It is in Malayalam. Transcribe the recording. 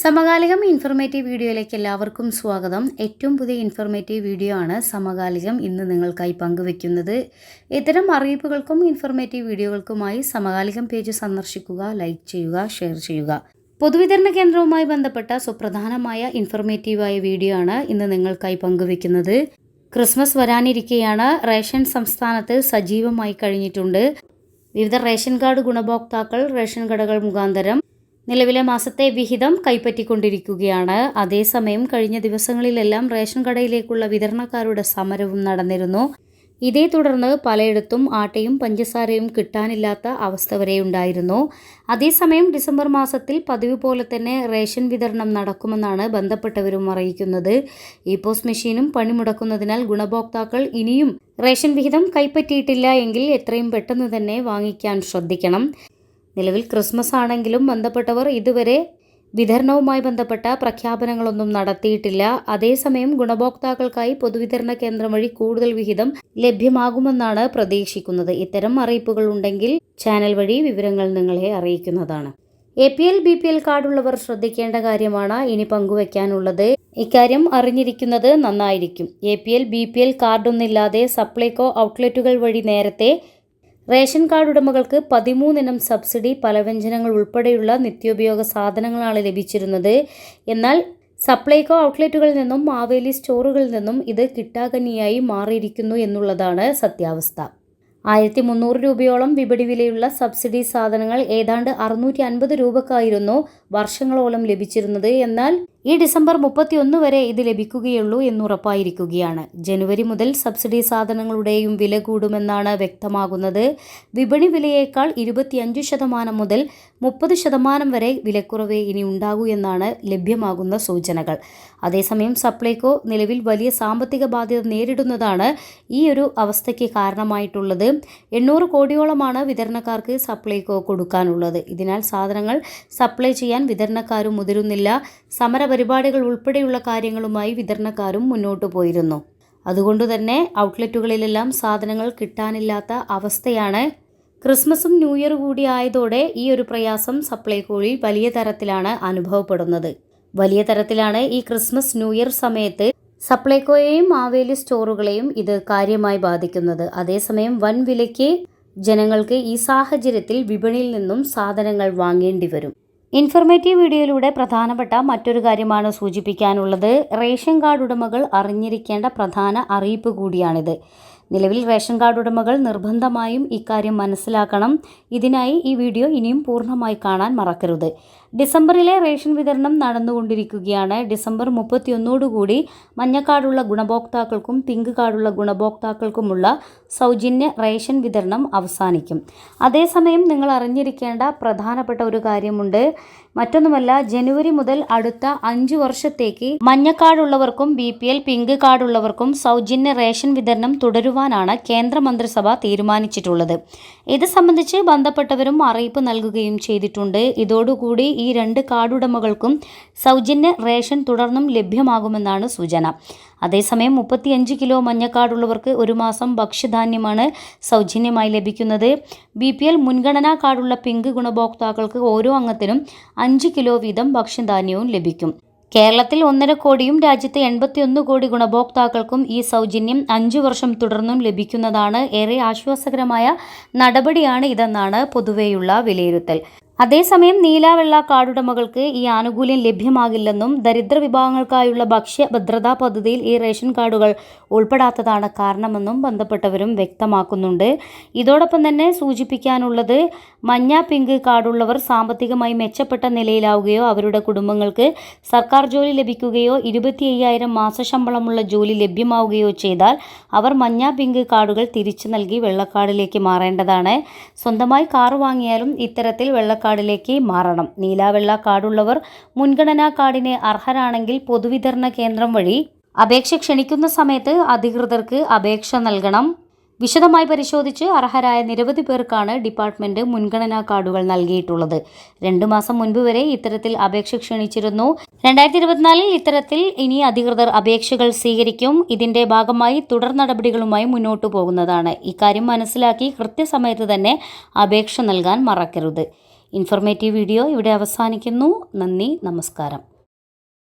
സമകാലികം ഇൻഫർമേറ്റീവ് വീഡിയോയിലേക്ക് എല്ലാവർക്കും സ്വാഗതം. ഏറ്റവും പുതിയ ഇൻഫർമേറ്റീവ് വീഡിയോ ആണ് സമകാലികം. ഇന്ന് നിങ്ങൾക്കായി പങ്കുവെക്കുന്നത് ഇത്തരം അറിയിപ്പുകൾക്കും ഇൻഫർമേറ്റീവ് വീഡിയോകൾക്കുമായി സമകാലികം പേജ് സന്ദർശിക്കുക ലൈക്ക് ചെയ്യുക ഷെയർ ചെയ്യുക. പൊതുവിതരണ കേന്ദ്രവുമായി ബന്ധപ്പെട്ട സുപ്രധാനമായ ഇൻഫർമേറ്റീവായ വീഡിയോ ആണ് ഇന്ന് നിങ്ങൾക്കായി പങ്കുവെക്കുന്നത്. ക്രിസ്മസ് വരാനിരിക്കെയാണ്. റേഷൻ സംസ്ഥാനത്ത് സജീവമായി കഴിഞ്ഞിട്ടുണ്ട്. വിവിധ റേഷൻ കാർഡ് ഗുണഭോക്താക്കൾ റേഷൻ കടകൾ മുഖാന്തരം നിലവിലെ മാസത്തെ വിഹിതം കൈപ്പറ്റിക്കൊണ്ടിരിക്കുകയാണ്. അതേസമയം കഴിഞ്ഞ ദിവസങ്ങളിലെല്ലാം റേഷൻ കടയിലേക്കുള്ള വിതരണക്കാരുടെ സമരവും നടന്നിരുന്നു. ഇതേ തുടർന്ന് പലയിടത്തും ആട്ടയും പഞ്ചസാരയും കിട്ടാനില്ലാത്ത അവസ്ഥ വരെ ഉണ്ടായിരുന്നു. അതേസമയം ഡിസംബർ മാസത്തിൽ പതിവ് പോലെ തന്നെ റേഷൻ വിതരണം നടക്കുമെന്നാണ് ബന്ധപ്പെട്ടവരും അറിയിക്കുന്നത്. ഇ പോസ്റ്റ് മെഷീനും പണിമുടക്കുന്നതിനാൽ ഗുണഭോക്താക്കൾ ഇനിയും റേഷൻ വിഹിതം കൈപ്പറ്റിയിട്ടില്ല എങ്കിൽ എത്രയും പെട്ടെന്ന് തന്നെ വാങ്ങിക്കാൻ ശ്രദ്ധിക്കണം. നിലവിൽ ക്രിസ്മസ് ആണെങ്കിലും ബന്ധപ്പെട്ടവർ ഇതുവരെ വിതരണവുമായി ബന്ധപ്പെട്ട പ്രഖ്യാപനങ്ങളൊന്നും നടത്തിയിട്ടില്ല. അതേസമയം ഗുണഭോക്താക്കൾക്കായി പൊതുവിതരണ കേന്ദ്രം വഴി കൂടുതൽ വിഹിതം ലഭ്യമാകുമെന്നാണ് പ്രതീക്ഷിക്കുന്നത്. ഇത്തരം അറിയിപ്പുകൾ ഉണ്ടെങ്കിൽ ചാനൽ വഴി വിവരങ്ങൾ നിങ്ങളെ അറിയിക്കുന്നതാണ്. A P L B P L കാർഡുള്ളവർ ശ്രദ്ധിക്കേണ്ട കാര്യമാണ് ഇനി പങ്കുവയ്ക്കാനുള്ളത് ഇക്കാര്യം അറിഞ്ഞിരിക്കുന്നത് നന്നായിരിക്കും. A P L B P L കാർഡൊന്നില്ലാതെ Supplyco ഔട്ട്ലെറ്റുകൾ വഴി നേരത്തെ റേഷൻ കാർഡ് ഉടമകൾക്ക് പതിമൂന്നിനം സബ്സിഡി പലവ്യഞ്ജനങ്ങൾ ഉൾപ്പെടെയുള്ള നിത്യോപയോഗ സാധനങ്ങളാണ് ലഭിച്ചിരുന്നത്. എന്നാൽ സപ്ലൈകോ ഔട്ട്ലെറ്റുകളിൽ നിന്നും മാവേലി സ്റ്റോറുകളിൽ നിന്നും ഇത് കിട്ടാകനിയായി മാറിയിരിക്കുന്നു എന്നുള്ളതാണ് സത്യാവസ്ഥ. ആയിരത്തി മുന്നൂറ് രൂപയോളം വിപണി വിലയുള്ള സബ്സിഡി സാധനങ്ങൾ ഏതാണ്ട് അറുന്നൂറ്റി അൻപത് രൂപക്കായിരുന്നു വർഷങ്ങളോളം ലഭിച്ചിരുന്നത്. എന്നാൽ ഈ ഡിസംബർ മുപ്പത്തിയൊന്ന് വരെ ഇത് ലഭിക്കുകയുള്ളൂ എന്നുറപ്പായിരിക്കുകയാണ്. ജനുവരി മുതൽ സബ്സിഡി സാധനങ്ങളുടെയും വില കൂടുമെന്നാണ് വ്യക്തമാകുന്നത്. വിപണി വിലയേക്കാൾ ഇരുപത്തിയഞ്ച് ശതമാനം മുതൽ മുപ്പത് ശതമാനം വരെ വിലക്കുറവ് ഇനി ഉണ്ടാകൂ എന്നാണ് ലഭ്യമാകുന്ന സൂചനകൾ. അതേസമയം സപ്ലൈകോ നിലവിൽ വലിയ സാമ്പത്തിക ബാധ്യത നേരിടുന്നതാണ് ഈ ഒരു അവസ്ഥയ്ക്ക് കാരണമായിട്ടുള്ളത്. എണ്ണൂറ് കോടിയോളമാണ് വിതരണക്കാർക്ക് സപ്ലൈകോ കൊടുക്കാനുള്ളത്. ഇതിനാൽ സാധനങ്ങൾ സപ്ലൈ ചെയ്യാൻ വിതരണക്കാരും മുതിരുന്നില്ല. സമര പരിപാടികൾ ഉൾപ്പെടെയുള്ള കാര്യങ്ങളുമായി വിതരണക്കാരും മുന്നോട്ടു പോയിരുന്നു. അതുകൊണ്ട് തന്നെ ഔട്ട്ലെറ്റുകളിലെല്ലാം സാധനങ്ങൾ കിട്ടാനില്ലാത്ത അവസ്ഥയാണ് ക്രിസ്മസും ന്യൂ ഇയർ കൂടി ആയതോടെ ഈ ഒരു പ്രയാസം സപ്ലൈകോയിൽ വലിയ തരത്തിലാണ് അനുഭവപ്പെടുന്നത്. വലിയ തരത്തിലാണ് ഈ ക്രിസ്മസ് ന്യൂ ഇയർ സമയത്ത് സപ്ലൈകോയെയും മാവേലി സ്റ്റോറുകളെയും ഇത് കാര്യമായി ബാധിക്കുന്നത്. അതേസമയം വൻ വിലയ്ക്ക് ജനങ്ങൾക്ക് ഈ സാഹചര്യത്തിൽ വിപണിയിൽ നിന്നും സാധനങ്ങൾ വാങ്ങേണ്ടി വരും. ഇൻഫർമേറ്റീവ് വീഡിയോയിലൂടെ പ്രധാനപ്പെട്ട മറ്റൊരു കാര്യമാണ് സൂചിപ്പിക്കാനുള്ളത്. റേഷൻ കാർഡ് ഉടമകൾ അറിഞ്ഞിരിക്കേണ്ട പ്രധാന അറിയിപ്പ് കൂടിയാണിത്. നിലവിൽ റേഷൻ കാർഡ് ഉടമകൾ നിർബന്ധമായും ഇക്കാര്യം മനസ്സിലാക്കണം. ഇതിനായി ഈ വീഡിയോ ഇനിയും പൂർണമായി കാണാൻ മറക്കരുത്. ഡിസംബറിലെ റേഷൻ വിതരണം നടന്നുകൊണ്ടിരിക്കുകയാണ്. ഡിസംബർ മുപ്പത്തിയൊന്നോടുകൂടി മഞ്ഞക്കാർഡുള്ള ഗുണഭോക്താക്കൾക്കും പിങ്ക് കാർഡുള്ള ഗുണഭോക്താക്കൾക്കുമുള്ള സൗജന്യ റേഷൻ വിതരണം അവസാനിക്കും. അതേസമയം നിങ്ങൾ അറിഞ്ഞിരിക്കേണ്ട പ്രധാനപ്പെട്ട ഒരു കാര്യമുണ്ട്. മറ്റൊന്നുമല്ല ജനുവരി മുതൽ അടുത്ത അഞ്ചു വർഷത്തേക്ക് മഞ്ഞക്കാർഡുള്ളവർക്കും ബി പി എൽ പിങ്ക് കാർഡുള്ളവർക്കും സൗജന്യ റേഷൻ വിതരണം തുടരുവാനാണ് കേന്ദ്രമന്ത്രിസഭ തീരുമാനിച്ചിട്ടുള്ളത്. ഇത് സംബന്ധിച്ച് ബന്ധപ്പെട്ടവരും അറിയിപ്പ് നൽകുകയും ചെയ്തിട്ടുണ്ട്. ഇതോടുകൂടി ഈ രണ്ട് കാർഡുടമകൾക്കും സൗജന്യ റേഷൻ തുടർന്നും ലഭ്യമാകുമെന്നാണ് സൂചന. അതേസമയം മുപ്പത്തിയഞ്ച് കിലോ മഞ്ഞക്കാർഡുള്ളവർക്ക് ഒരു മാസം ഭക്ഷ്യധാന്യമാണ് സൗജന്യമായി ലഭിക്കുന്നത്. ബി പി എൽ മുൻഗണനാ കാർഡുള്ള പിങ്ക് ഗുണഭോക്താക്കൾക്ക് ഓരോ അംഗത്തിനും അഞ്ച് കിലോ വീതം ഭക്ഷ്യധാന്യവും ലഭിക്കും. കേരളത്തിൽ ഒന്നര കോടിയും രാജ്യത്തെ എൺപത്തിയൊന്ന് കോടി ഗുണഭോക്താക്കൾക്കും ഈ സൗജന്യം അഞ്ചു വർഷം തുടർന്നും ലഭിക്കുന്നതാണ് ഏറെ ആശ്വാസകരമായ നടപടിയാണ് ഇതെന്നാണ് പൊതുവെയുള്ള വിലയിരുത്തൽ. അതേസമയം നീലാവെള്ള കാർഡുടമകൾക്ക് ഈ ആനുകൂല്യം ലഭ്യമാകില്ലെന്നും ദരിദ്ര വിഭാഗങ്ങൾക്കായുള്ള ഭക്ഷ്യ ഭദ്രതാ പദ്ധതിയിൽ ഈ റേഷൻ കാർഡുകൾ ഉൾപ്പെടാത്തതാണ് കാരണമെന്നും ബന്ധപ്പെട്ടവരും വ്യക്തമാക്കുന്നുണ്ട്. ഇതോടൊപ്പം തന്നെ സൂചിപ്പിക്കാനുള്ളത് മഞ്ഞ പിങ്ക് കാർഡുള്ളവർ സാമ്പത്തികമായി മെച്ചപ്പെട്ട നിലയിലാവുകയോ അവരുടെ കുടുംബങ്ങൾക്ക് സർക്കാർ ജോലി ലഭിക്കുകയോ ഇരുപത്തി അയ്യായിരം മാസശമ്പളമുള്ള ജോലി ലഭ്യമാവുകയോ ചെയ്താൽ അവർ മഞ്ഞ പിങ്ക് കാർഡുകൾ തിരിച്ചു നൽകി വെള്ളക്കാർഡിലേക്ക് മാറേണ്ടതാണ്. സ്വന്തമായി കാർ വാങ്ങിയാലും ഇത്തരത്തിൽ വെള്ളക്കാർഡ് കാർഡിലേക്ക് മാറണം. നീലാവെള്ള കാർഡുള്ളവർ മുൻഗണനാ കാർഡിന് അർഹരാണെങ്കിൽ പൊതുവിതരണ കേന്ദ്രം വഴി അപേക്ഷ ക്ഷണിക്കുന്ന സമയത്ത് അധികൃതർക്ക് അപേക്ഷ നൽകണം. വിശദമായി പരിശോധിച്ച് അർഹരായ നിരവധി പേർക്കാണ് ഡിപ്പാർട്ട്മെന്റ് മുൻഗണനാ കാർഡുകൾ നൽകിയിട്ടുള്ളത്. രണ്ടു മാസം മുൻപ് വരെ ഇത്തരത്തിൽ അപേക്ഷ ക്ഷണിച്ചിരുന്നു. രണ്ടായിരത്തി ഇരുപത്തിനാലിൽ ഇത്തരത്തിൽ ഇനി അധികൃതർ അപേക്ഷകൾ സ്വീകരിക്കും. ഇതിന്റെ ഭാഗമായി തുടർ നടപടികളുമായി മുന്നോട്ടു പോകുന്നതാണ്. ഇക്കാര്യം മനസ്സിലാക്കി കൃത്യസമയത്ത് തന്നെ അപേക്ഷ നൽകാൻ മറക്കരുത്. ഇൻഫർമേറ്റീവ് വീഡിയോ ഇവിടെ അവസാനിക്കുന്നു. നന്ദി നമസ്കാരം.